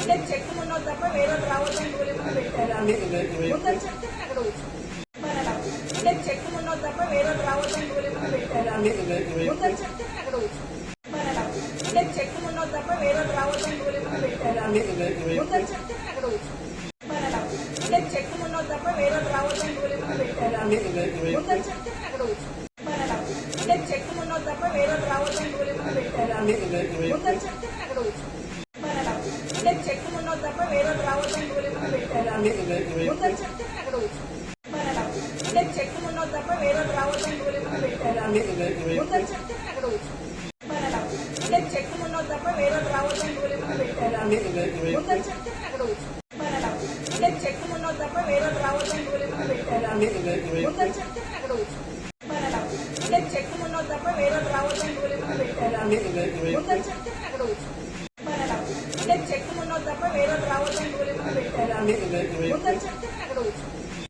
అంటే చెక్ ఉన్నది తప్ప వేరే రావద్దని రూల్ ఏమైనా పెట్టారా? ముందని చెప్తే నేను అక్కడ వచ్చు మరి అలా అంటే చెక్ ఉన్నది తప్ప వేరే రావద్దని రూల్ ఏమైనా పెట్టారా? ముందని చెప్తే నేను అక్కడ వచ్చు మరి అలా అంటే చెక్ ఉన్నది తప్ప వేరే రావద్దని రూల్ ఏమైనా పెట్టారా? ముందని చెప్తే నేను అక్కడ వచ్చు మరి అలా అంటే చెక్ ఉన్నది తప్ప వేరే రావద్దని రూల్ ఏమైనా పెట్టారా? ముందని చెప్తే నేను అక్కడ వచ్చు మరి అలా అంటే చెక్ ఉన్నది తప్ప వేరే రావద్దని రూల్ ఏమైనా పెట్టారా? ముందని చెప్తే నేను అక్కడ చెక్ ఉన్నది తప్ప వేరే రావద్దని ఏమైనా పెట్టారా? ముందని చెప్తే నేను అక్కడ వచ్చు మరి అలా అంటే చెక్ ఉన్నది తప్ప వేరే రావద్దని ఏమైనా పెట్టారా? ముందని చెప్తే నేను అక్కడ వచ్చు మరి అలా అంటే చెక్ ఉన్నది తప్ప వేరే రావద్దని ఏమైనా పెట్టారా? ముందని చెప్తే నేను అక్కడ వచ్చు మరి అలా అంటే చెక్ ఉన్నది తప్ప వేరే రావద్దని ఏమైనా పెట్టారా? ముందని చెప్తే నేను అక్కడ వచ్చు మరి అలా అంటే చెక్ ఉన్నది తప్ప వేరే రావద్దని ఏమైనా పెట్టారా? ముందని చెప్తే నేను అక్కడ వచ్చు మరి అలా అంటే చెక్ ఉన్నది తప్ప వేరే రావద్దని రూల్ ఏమైనా పెట్టారా ముందని చెప్తే నేను అక్కడ వచ్చు